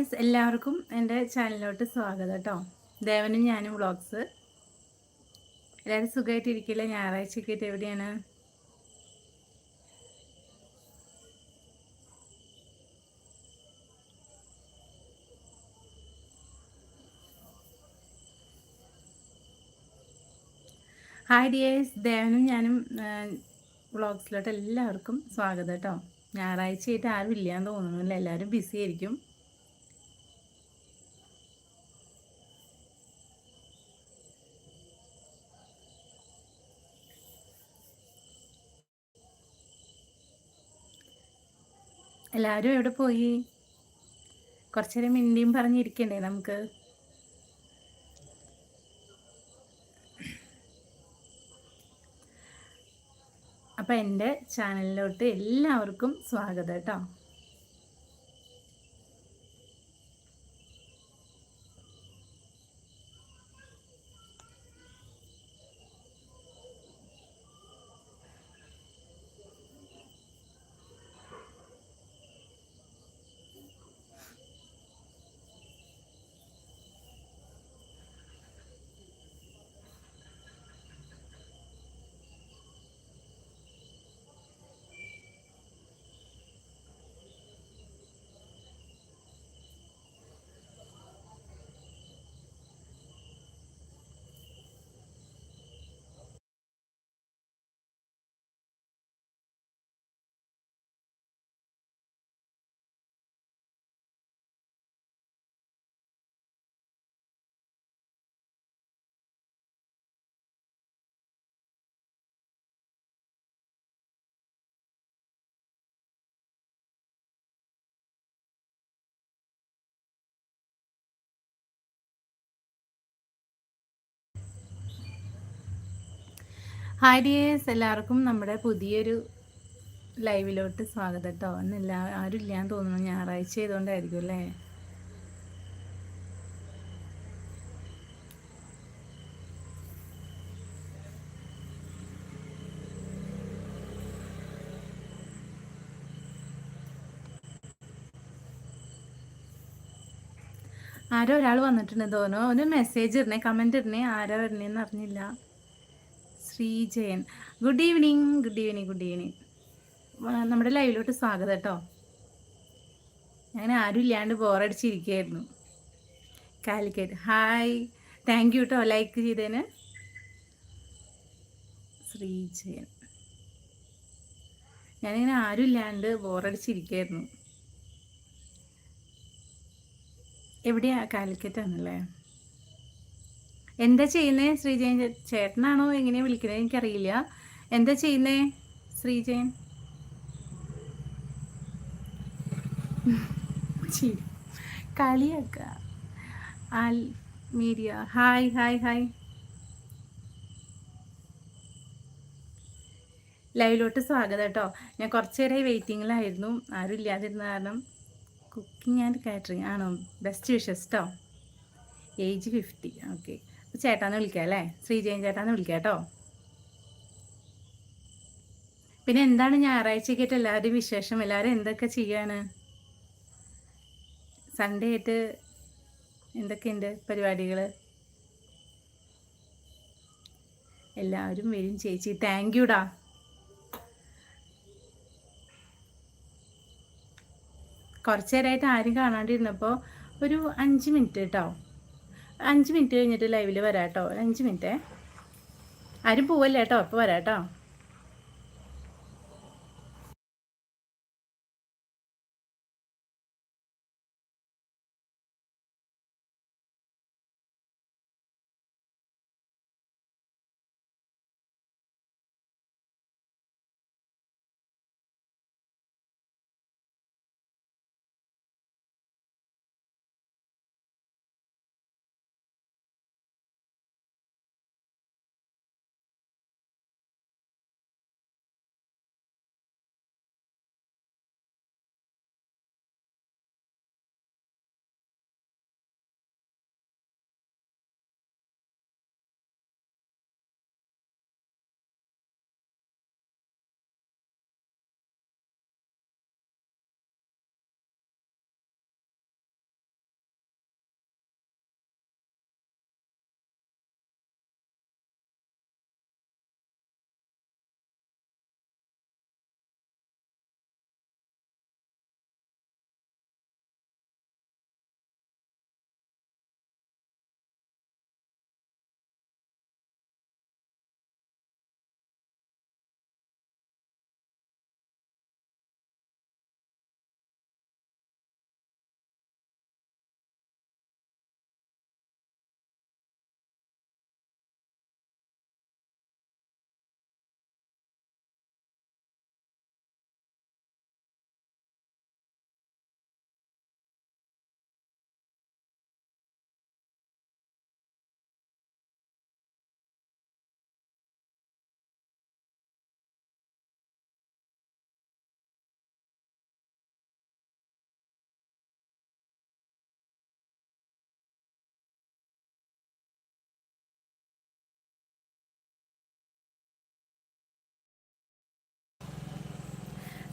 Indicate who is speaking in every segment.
Speaker 1: Dears എല്ലാവർക്കും എന്റെ ചാനലിലോട്ട് സ്വാഗതം കേട്ടോ. ദേവനും ഞാനും വ്ളോഗ്സ്. എല്ലാവരും സുഖമായിട്ടിരിക്കില്ല ഞായറാഴ്ചയൊക്കെ ആയിട്ട് എവിടെയാണ്? ഹായ് ഡിയേഴ്സ് ദേവനും ഞാനും വ്ളോഗ്സിലോട്ട് എല്ലാവർക്കും സ്വാഗതം കേട്ടോ. ഞായറാഴ്ചയായിട്ട് ആരും ഇല്ലയെന്ന് തോന്നുന്നില്ല എല്ലാവരും ബിസി ആയിരിക്കും. എല്ലാവരും എവിടെ പോയി? കുറച്ചു നേരം മിണ്ടിയും പറഞ്ഞിരിക്കണ്ടേ നമുക്ക്? അപ്പം എന്റെ ചാനലിലോട്ട് എല്ലാവർക്കും സ്വാഗതം കേട്ടോ. ഹായ് ഡിയേഴ്സ് എല്ലാവർക്കും നമ്മുടെ പുതിയൊരു ലൈവിലോട്ട് സ്വാഗതം കേട്ടോ എന്നില്ല ആരും ഇല്ലാന്ന് തോന്നുന്നു. ഞായറാഴ്ച ചെയ്തുകൊണ്ടായിരിക്കും അല്ലേ? ആരോ ഒരാൾ വന്നിട്ടുണ്ട് തോന്നുന്നു. ഒരു മെസ്സേജ് ഇടണേ കമന്റ് ഇടണേ. ആരോ വരണേന്ന് അറിഞ്ഞില്ല. Sreejayan good evening good evening good evening നമ്മുടെ ലൈവിലോട്ട് സ്വാഗതം കേട്ടോ. ഞാൻ ആരും ഇല്ലാണ്ട് ബോറടിച്ചിരിക്കുകയായിരുന്നു. കാലിക്കറ്റ്. ഹായ് താങ്ക് യു കേട്ടോ ലൈക്ക് ചെയ്തതിന്. ശ്രീജയൻ ഞാനിങ്ങനെ ആരും ഇല്ലാണ്ട് ബോറടിച്ചിരിക്കുകയായിരുന്നു. എവിടെയാ? കാലിക്കറ്റ് ആണല്ലേ എന്താ ചെയ്യുന്നേ? ശ്രീജയൻ ചേട്ടനാണോ? എങ്ങനെയാ വിളിക്കുന്നത് എനിക്കറിയില്ല. എന്താ ചെയ്യുന്നേ? ശ്രീജയൻ. കളിയാക്ക. All media. Hi hi hi. ലൈവിലോട്ട് സ്വാഗതം കേട്ടോ. ഞാൻ കുറച്ച് നേരമായി വെയിറ്റിങ്ങിലായിരുന്നു. ആരും ഇല്ലാതിരുന്ന കാരണം കുക്കിംഗ് ആൻഡ് കാറ്ററിങ് ആണോ? ബെസ്റ്റ് വിഷസ് കേട്ടോ ഏജ് ഫിഫ്റ്റി. ഓക്കെ. ചേട്ടാന്ന് വിളിക്കാം അല്ലേ? ശ്രീജയൻ ചേട്ടാന്ന് വിളിക്കാം കേട്ടോ. പിന്നെ എന്താണ് ഞായറാഴ്ചക്കായിട്ട് എല്ലാവരുടെയും വിശേഷം? എല്ലാവരും എന്തൊക്കെ ചെയ്യാണ്? സൺഡേ ആയിട്ട് എന്തൊക്കെയുണ്ട് പരിപാടികൾ എല്ലാവരും വരും ചേച്ചി. താങ്ക് യുടാ കുറച്ചു നേരമായിട്ട് ആരും കാണാണ്ടിരുന്നപ്പോൾ ഒരു അഞ്ച് മിനിറ്റ് കേട്ടോ. അഞ്ച് മിനിറ്റ് കഴിഞ്ഞിട്ട് ലൈവിൽ വരാം കേട്ടോ അഞ്ച് മിനിറ്റേ. ആരും പോവല്ലേട്ടോ അപ്പോൾ വരാം കേട്ടോ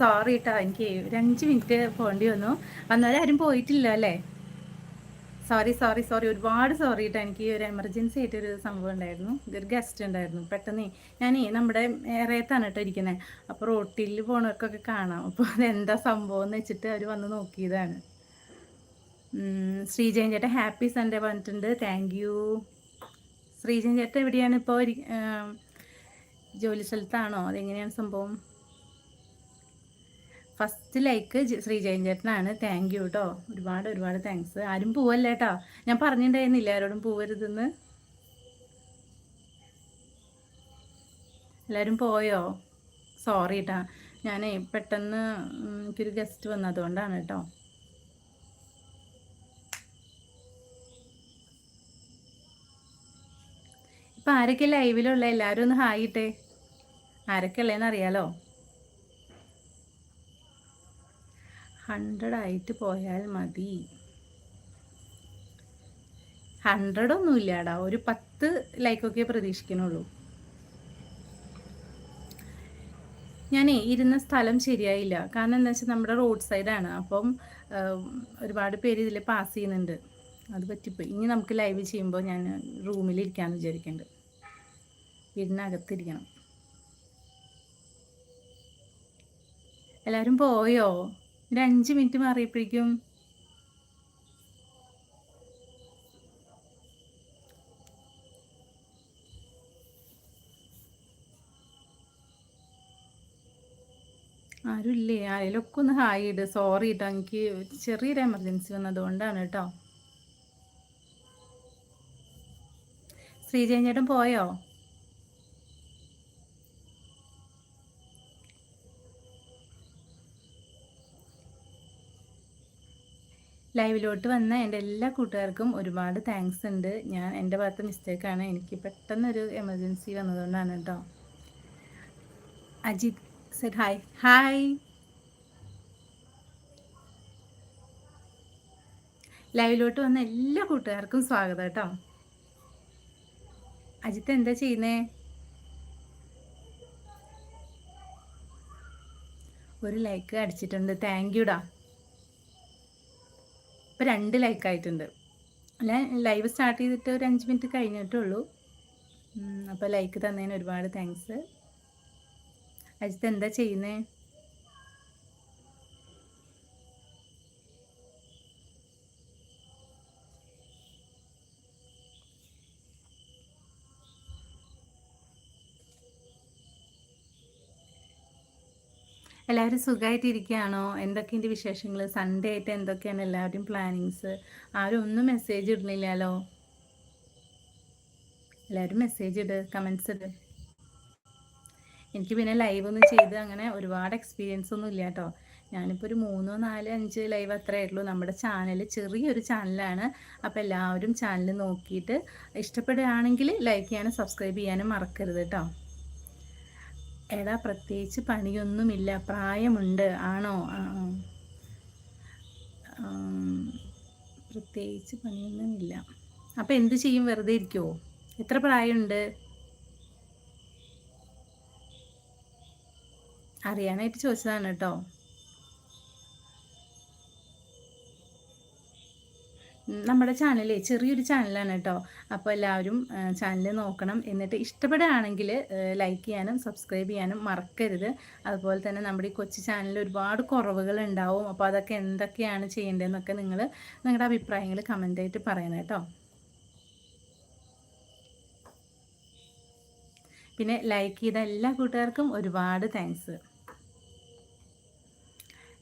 Speaker 1: സോറി കേട്ടോ എനിക്ക് ഒരു അഞ്ച് മിനിറ്റ് പോകേണ്ടി വന്നു. വന്നാലും ആരും പോയിട്ടില്ല അല്ലേ? സോറി സോറി സോറി ഒരുപാട് സോറി കേട്ടോ എനിക്ക് ഒരു എമർജൻസി ആയിട്ടൊരു സംഭവം ഉണ്ടായിരുന്നു. ഇതൊരു ഗസ്റ്റ് ഉണ്ടായിരുന്നു. പെട്ടെന്ന് ഞാനേ നമ്മുടെ ഏറെത്താണ് കേട്ടോ ഇരിക്കുന്നത് അപ്പോൾ റോട്ടിൽ പോണവർക്കൊക്കെ കാണാം. അപ്പോൾ അതെന്താ സംഭവം എന്ന് വെച്ചിട്ട് അവർ വന്ന് നോക്കിയതാണ്. ശ്രീജയൻ ചേട്ടൻ ഹാപ്പി സൺഡേ പറഞ്ഞിട്ടുണ്ട്. താങ്ക് യു ശ്രീജയൻ ചേട്ടൻ എവിടെയാണ് ഇപ്പോൾ ജോലി സ്ഥലത്താണോ? അതെങ്ങനെയാണ് സംഭവം? ഫസ്റ്റ് ലൈക്ക് ശ്രീജയൻ ചേട്ടനാണ് താങ്ക് യു കേട്ടോ ഒരുപാട് ഒരുപാട് താങ്ക്സ് ആരും പോവല്ലേ കേട്ടോ ഞാൻ പറഞ്ഞിട്ടുണ്ടായിരുന്നില്ല ആരോടും പോവരുതെന്ന്? എല്ലാവരും പോയോ? സോറി കേട്ടാ ഞാനേ പെട്ടെന്ന് എനിക്കൊരു ഗസ്റ്റ് വന്നതുകൊണ്ടാണ് കേട്ടോ ഇപ്പം ആരൊക്കെ ലൈവിലുള്ള എല്ലാവരും ഒന്ന് ഹായിട്ടെ ആരൊക്കെ ഉള്ളതെന്ന് അറിയാലോ? ഹൺഡ്രഡ് ആയിട്ട് പോയാൽ മതി. ഹൺഡ്രഡ് ഒന്നും ഇല്ലാടാ. ഒരു പത്ത് ലൈക്കൊക്കെ പ്രതീക്ഷിക്കണുള്ളൂ. ഞാനേ ഇരുന്ന സ്ഥലം ശരിയായില്ല. കാരണം എന്താ വെച്ചാൽ നമ്മുടെ റോഡ് സൈഡാണ് അപ്പം ഒരുപാട് പേര് ഇതിൽ പാസ് ചെയ്യുന്നുണ്ട്. അത് പറ്റിപ്പോയി. ഇനി നമുക്ക് ലൈവ് ചെയ്യുമ്പോൾ ഞാൻ റൂമിൽ ഇരിക്കാമെന്ന് വിചാരിക്കുന്നുണ്ട് വീടിനകത്തിരിക്കണം. എല്ലാവരും പോയോ? ഒരു അഞ്ച് മിനിറ്റ് മാറിയപ്പോഴേക്കും ആരുമില്ലേ ആരെങ്കിലുമൊക്കെ ഒന്ന് ഹായ് ഇട്. സോറി കേട്ടോ എനിക്ക് ചെറിയൊരു എമർജൻസി വന്നതുകൊണ്ടാണ് കേട്ടോ. ശ്രീജയൻ ചേട്ടൻ പോയോ? ലൈവിലോട്ട് വന്ന എന്റെ എല്ലാ കൂട്ടുകാർക്കും ഒരുപാട് താങ്ക്സ് ഉണ്ട്. ഞാൻ എന്റെ ഭാഗത്തെ മിസ്റ്റേക്കാണ് എനിക്ക് പെട്ടെന്നൊരു എമർജൻസി വന്നതുകൊണ്ടാണ് കേട്ടോ അജിത് സെഡ് ഹായ് ഹായ് ലൈവിലോട്ട് വന്ന എല്ലാ കൂട്ടുകാർക്കും സ്വാഗതം കേട്ടോ അജിത്ത് എന്താ ചെയ്യുന്നേ? ഒരു ലൈക്ക് അടിച്ചിട്ടുണ്ട്. താങ്ക് യുടാ ഇപ്പോൾ രണ്ട് ലൈക്ക് ആയിട്ടുണ്ട്. ഞാൻ ലൈവ് സ്റ്റാർട്ട് ചെയ്തിട്ട് ഒരു അഞ്ച് മിനിറ്റ് കഴിഞ്ഞിട്ടേ ഉള്ളൂ അപ്പോൾ ലൈക്ക് തന്നതിന് ഒരുപാട് താങ്ക്സ് അജിത്ത് എന്താ ചെയ്യുന്നേ? എല്ലാവരും സുഖമായിട്ടിരിക്കുകയാണോ എന്തൊക്കെയുണ്ട് വിശേഷങ്ങൾ സൺഡേ ആയിട്ട് എന്തൊക്കെയാണ് എല്ലാവരും പ്ലാനിങ്സ് ആരും ഒന്നും മെസ്സേജ് ഇടുന്നില്ലല്ലോ. എല്ലാവരും മെസ്സേജ് ഇട് കമൻസ് ഇട്. എനിക്ക് പിന്നെ ലൈവ് ഒന്നും ചെയ്ത് അങ്ങനെ ഒരുപാട് എക്സ്പീരിയൻസ് ഒന്നും ഇല്ല കേട്ടോ ഞാനിപ്പോൾ ഒരു മൂന്നോ നാലോ അഞ്ച് ലൈവ് അത്രേ ഉള്ളൂ. നമ്മുടെ ചാനൽ ചെറിയൊരു ചാനലാണ് അപ്പോൾ എല്ലാവരും ചാനൽ നോക്കിയിട്ട് ഇഷ്ടപ്പെടുകയാണെങ്കിൽ ലൈക്ക് ചെയ്യാനും സബ്സ്ക്രൈബ് ചെയ്യാനും മറക്കരുത് കേട്ടോ എടാ പ്രത്യേകിച്ച് പണിയൊന്നുമില്ല. പ്രായമുണ്ട്. ആണോ? പ്രത്യേകിച്ച് പണിയൊന്നുമില്ല. അപ്പം എന്ത് ചെയ്യും? വെറുതെ ഇരിക്കുമോ എത്ര പ്രായമുണ്ട്? അറിയാനായിട്ട് ചോദിച്ചതാണ് കേട്ടോ. നമ്മുടെ ചാനലേ ചെറിയൊരു ചാനലാണ് കേട്ടോ അപ്പോൾ എല്ലാവരും ചാനൽ നോക്കണം. എന്നിട്ട് ഇഷ്ടപ്പെടുകയാണെങ്കിൽ ലൈക്ക് ചെയ്യാനും സബ്സ്ക്രൈബ് ചെയ്യാനും മറക്കരുത്. അതുപോലെ തന്നെ നമ്മുടെ ഈ കൊച്ചു ചാനലിൽ ഒരുപാട് കുറവുകൾ ഉണ്ടാവും. അപ്പോൾ അതൊക്കെ എന്തൊക്കെയാണ് ചെയ്യേണ്ടതെന്നൊക്കെ നിങ്ങൾ നിങ്ങളുടെ അഭിപ്രായങ്ങൾ കമന്റായിട്ട് പറയണം കേട്ടോ. പിന്നെ ലൈക്ക് ചെയ്ത എല്ലാ കൂട്ടുകാർക്കും ഒരുപാട് താങ്ക്സ്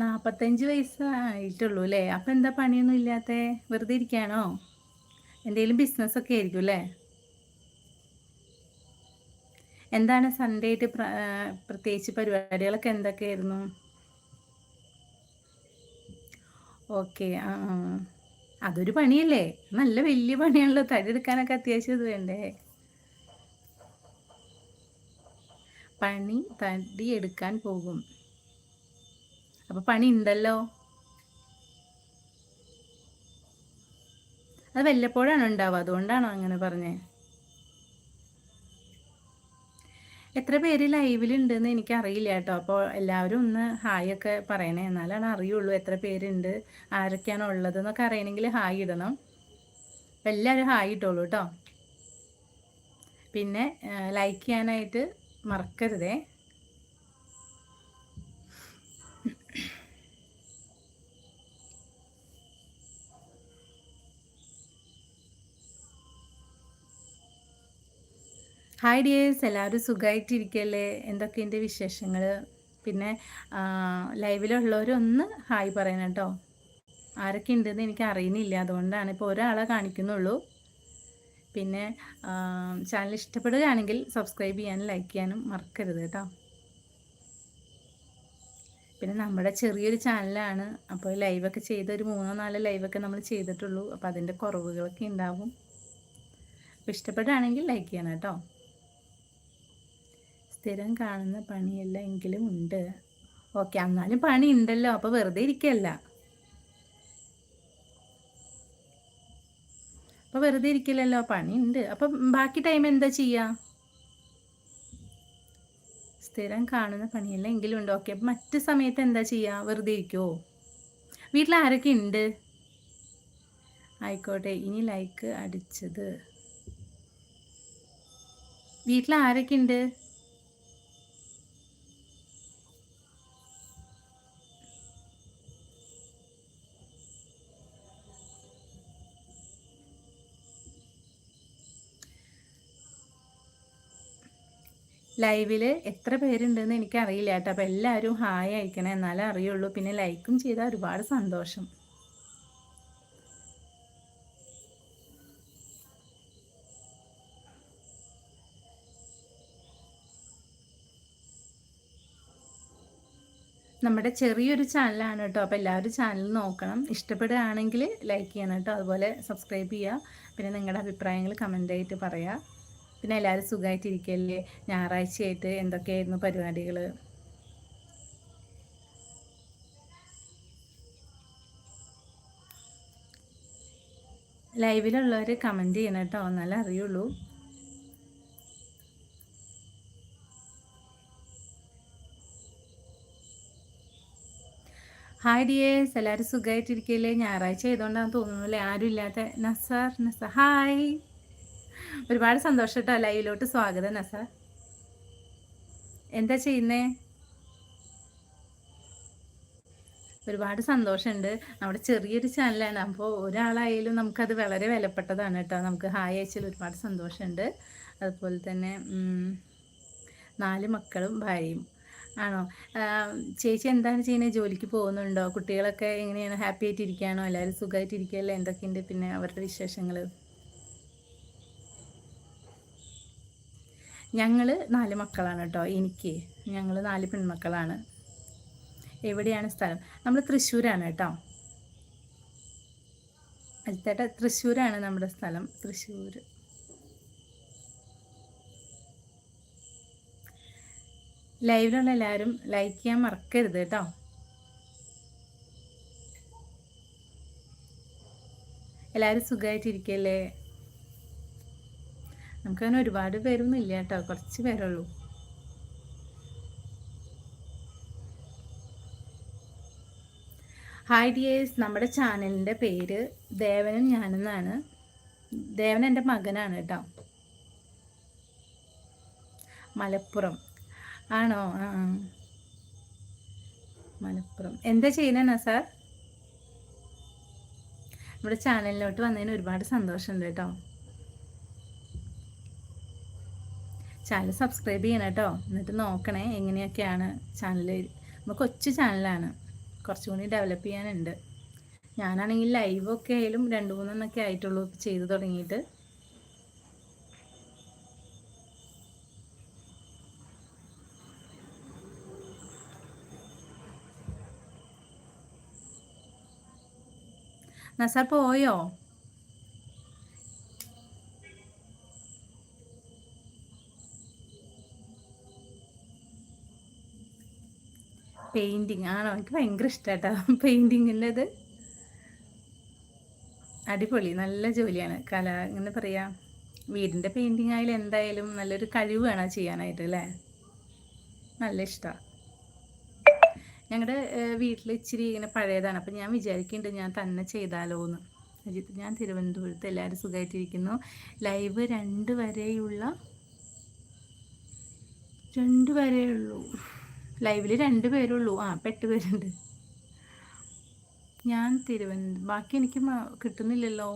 Speaker 1: നാൽപ്പത്തഞ്ച് വയസ്സായിട്ടുള്ളൂ അല്ലേ? അപ്പം എന്താ പണിയൊന്നും ഇല്ലാത്ത? വെറുതെ ഇരിക്കുകയാണോ എന്തെങ്കിലും ബിസിനസ്സൊക്കെ ആയിരിക്കും അല്ലേ? എന്താണ് സൺഡേ ആയിട്ട് പ്രത്യേകിച്ച് പരിപാടികളൊക്കെ എന്തൊക്കെയായിരുന്നു? ഓക്കെ അതൊരു പണിയല്ലേ? നല്ല വലിയ പണിയാണല്ലോ. തടി എടുക്കാനൊക്കെ അത്യാവശ്യം ഇത് വേണ്ടേ? പണി തടി എടുക്കാൻ പോകും. അപ്പോൾ പണി ഉണ്ടല്ലോ അത് വല്ലപ്പോഴാണ് ഉണ്ടാവുക. അതുകൊണ്ടാണോ അങ്ങനെ പറഞ്ഞേ? എത്ര പേര് ലൈവിലുണ്ടെന്ന് എനിക്കറിയില്ല കേട്ടോ. അപ്പോൾ എല്ലാവരും ഒന്ന് ഹായ് ഒക്കെ പറയണേ. എന്നാലാണ് അറിയുള്ളൂ എത്ര പേരുണ്ട് ആരൊക്കെയാണ് ഉള്ളത് എന്നൊക്കെ അറിയണമെങ്കിൽ ഹായ് ഇടണം. അപ്പം എല്ലാവരും ഹായ് ഇട്ടോളൂ കേട്ടോ. പിന്നെ ലൈക്ക് ചെയ്യാനായിട്ട് മറക്കരുതേ. ഹായ് ഡിയേഴ്സ് എല്ലാവരും സുഖമായിട്ടിരിക്കല്ലേ എന്തൊക്കെയുണ്ട് വിശേഷങ്ങൾ പിന്നെ ലൈവിലുള്ളവരൊന്ന് ഹായ് പറയണം കേട്ടോ. ആരൊക്കെ ഉണ്ടെന്ന് എനിക്ക് അറിയുന്നില്ല. അതുകൊണ്ടാണ് ഇപ്പോൾ ഒരാളെ കാണിക്കുന്നുള്ളൂ. പിന്നെ ചാനൽ ഇഷ്ടപ്പെടുകയാണെങ്കിൽ സബ്സ്ക്രൈബ് ചെയ്യാനും ലൈക്ക് ചെയ്യാനും മറക്കരുത് കേട്ടോ. പിന്നെ നമ്മുടെ ചെറിയൊരു ചാനലാണ് അപ്പോൾ ലൈവൊക്കെ ചെയ്ത ഒരു മൂന്നോ നാലോ ലൈവൊക്കെ നമ്മൾ ചെയ്തിട്ടുള്ളൂ. അപ്പോൾ അതിന്റെ കുറവുകളൊക്കെ ഉണ്ടാവും. അപ്പോൾ ഇഷ്ടപ്പെടുകയാണെങ്കിൽ ലൈക്ക് ചെയ്യണം കേട്ടോ. സ്ഥിരം കാണുന്ന പണിയല്ല എങ്കിലും ഉണ്ട്. ഓക്കെ എന്നാലും പണി ഉണ്ടല്ലോ അപ്പോൾ വെറുതെ ഇരിക്കല്ല. അപ്പോൾ വെറുതെ ഇരിക്കില്ലല്ലോ ഉണ്ട് അപ്പം ബാക്കി ടൈം എന്താ ചെയ്യുക സ്ഥിരം കാണുന്ന പണിയല്ല എങ്കിലും ഉണ്ട്. ഓക്കെ അപ്പം മറ്റ് സമയത്ത് എന്താ ചെയ്യുക വെറുതെ ഇരിക്കുമോ വീട്ടിൽ ആരൊക്കെ ഉണ്ട്? ആയിക്കോട്ടെ ഇനി ലൈക്ക് അടിച്ചത്. വീട്ടിൽ ആരൊക്കെ ഉണ്ട്? ലൈവിൽ എത്ര പേരുണ്ടെന്ന് എനിക്കറിയില്ല കേട്ടോ. അപ്പോൾ എല്ലാവരും ഹായ് അയക്കണേ എന്നാലേ അറിയുള്ളൂ. പിന്നെ ലൈക്കും ചെയ്താൽ ഒരുപാട് സന്തോഷം. നമ്മുടെ ചെറിയൊരു ചാനലാണ് കേട്ടോ. അപ്പോൾ എല്ലാവരും ചാനൽ നോക്കണം. ഇഷ്ടപ്പെടുകയാണെങ്കിൽ ലൈക്ക് ചെയ്യണം കേട്ടോ. അതുപോലെ സബ്സ്ക്രൈബ് ചെയ്യുക. പിന്നെ നിങ്ങളുടെ അഭിപ്രായങ്ങൾ കമന്റായിട്ട് പറയുക. പിന്നെ എല്ലാവരും സുഖമായിട്ടിരിക്കല്ലേ ഞായറാഴ്ചയായിട്ട് എന്തൊക്കെയായിരുന്നു പരിപാടികൾ ലൈവിലുള്ളവർ കമന്റ് ചെയ്യണം കേട്ടോ എന്നാലേ അറിയുള്ളൂ. ഹായ് ഡിയേഴ്സ് എല്ലാവരും സുഖമായിട്ടിരിക്കല്ലേ ഞായറാഴ്ച ആയതുകൊണ്ടാണെന്ന് തോന്നുന്നു അല്ലേ? ആരും ഇല്ലാത്ത നസാർ നസ ഹായ്. ഒരുപാട് സന്തോഷം കേട്ടോ ലൈവിലോട്ട് സ്വാഗതം നസ എന്താ ചെയ്യുന്നേ? ഒരുപാട് സന്തോഷമുണ്ട്. നമ്മുടെ ചെറിയൊരു ചാനലാണ്. അപ്പോൾ ഒരാളായാലും നമുക്കത് വളരെ വിലപ്പെട്ടതാണ് കേട്ടോ. നമുക്ക് ഹായ് അയച്ചാൽ ഒരുപാട് സന്തോഷമുണ്ട്. അതുപോലെ തന്നെ നാല് മക്കളും ഭാര്യയും. ആണോ? ചേച്ചി എന്താണ് ചെയ്യുന്നത് ജോലിക്ക് പോകുന്നുണ്ടോ? കുട്ടികളൊക്കെ എങ്ങനെയാണ്? ഹാപ്പി ആയിട്ടിരിക്കുകയാണോ? എല്ലാവരും സുഖമായിട്ടിരിക്കുകയല്ലേ? എന്തൊക്കെയുണ്ട് പിന്നെ അവരുടെ വിശേഷങ്ങൾ ഞങ്ങൾ നാല് മക്കളാണ് കേട്ടോ എനിക്ക്. ഞങ്ങൾ നാല് പെൺമക്കളാണ്. എവിടെയാണ് സ്ഥലം? നമ്മൾ തൃശ്ശൂരാണ് കേട്ടോ. അൽത്തേട്ട തൃശ്ശൂരാണ് നമ്മുടെ സ്ഥലം തൃശ്ശൂർ. ലൈവിലുള്ള എല്ലാവരും ലൈക്ക് ചെയ്യാൻ മറക്കരുത് കേട്ടോ. എല്ലാവരും സുഖമായിട്ടിരിക്കല്ലേ? നമുക്കങ്ങനെ ഒരുപാട് പേരൊന്നും ഇല്ല കേട്ടോ കുറച്ച് പേരുള്ളൂ ഹായ് ഡിയേഴ്സ് നമ്മുടെ ചാനലിന്റെ പേര് ദേവനും ഞാനെന്നാണ്. ദേവൻ എന്റെ മകനാണ് കേട്ടോ. മലപ്പുറം. ആണോ? ആ മലപ്പുറം. എന്താ ചെയ്യണ സാർ? നമ്മുടെ ചാനലിലോട്ട് വന്നതിന് ഒരുപാട് സന്തോഷമുണ്ട് കേട്ടോ. ചാനൽ സബ്സ്ക്രൈബ് ചെയ്യണം കേട്ടോ. എന്നിട്ട് നോക്കണേ എങ്ങനെയൊക്കെയാണ് ചാനൽ നമ്മൾ കൊച്ചു ചാനലാണ്. കുറച്ചും കൂടി ഡെവലപ്പ് ചെയ്യാനുണ്ട്. ഞാനാണെങ്കിൽ ലൈവൊക്കെ ആയാലും രണ്ട് മൂന്നെണ്ണൊക്കെ ആയിട്ടുള്ളൂ ചെയ്തു തുടങ്ങിയിട്ട്. നസാർ പോയോ? പെയിന്റിങ് ആണോ? എനിക്ക് ഭയങ്കര ഇഷ്ടമാട്ടോ പെയിന്റിങ്ങിന്റെത് അടിപൊളി. നല്ല ജോലിയാണ്. കല എങ്ങനെ പറയാ. വീടിന്റെ പെയിന്റിങ് ആയാലും എന്തായാലും നല്ലൊരു കഴിവ് വേണം ചെയ്യാനായിട്ട് അല്ലേ? നല്ല ഇഷ്ടമാണ് ഞങ്ങളുടെ വീട്ടിൽ ഇച്ചിരി ഇങ്ങനെ പഴയതാണ്. അപ്പം ഞാൻ വിചാരിക്കുന്നുണ്ട് ഞാൻ തന്നെ ചെയ്താലോ എന്ന് അജിത്ത് ഞാൻ തിരുവനന്തപുരത്ത് എല്ലാവരും സുഖമായിട്ടിരിക്കുന്നു ലൈവ് രണ്ട് വരെയുള്ള രണ്ട് വരെയുള്ളൂ. ലൈവിൽ രണ്ട് പേരുള്ളൂ. ആ പെട്ട് പേരുണ്ട്. ഞാൻ തിരുവനന്തപുരം ബാക്കി എനിക്ക് കിട്ടുന്നില്ലല്ലോ.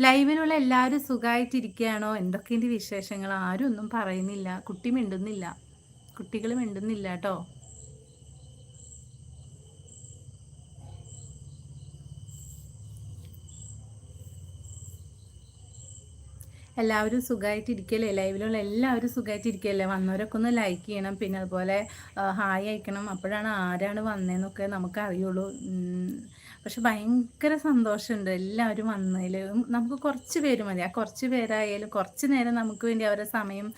Speaker 1: ലൈവിലുള്ള എല്ലാവരും സുഖമായിട്ടിരിക്കുകയാണോ എന്തൊക്കെയുണ്ട് വിശേഷങ്ങൾ? ആരും ഒന്നും പറയുന്നില്ല. കുട്ടി മിണ്ടുന്നില്ല. കുട്ടികൾ മിണ്ടുന്നില്ല കേട്ടോ. എല്ലാവരും സുഖമായിട്ടിരിക്കല്ലേ ലൈവിലുള്ള എല്ലാവരും സുഖമായിട്ടിരിക്കല്ലേ വന്നവരൊക്കെ ഒന്ന് ലൈക്ക് ചെയ്യണം. പിന്നെ അതുപോലെ ഹായ് അയക്കണം. അപ്പോഴാണ് ആരാണ് വന്നതെന്നൊക്കെ നമുക്ക് അറിയുള്ളൂ പക്ഷെ ഭയങ്കര സന്തോഷമുണ്ട് എല്ലാവരും വന്നതിൽ നമുക്ക് കുറച്ച് പേര് മതി. ആ കുറച്ച് പേരായാലും കുറച്ച് നേരം നമുക്ക് വേണ്ടി അവരുടെ സമയം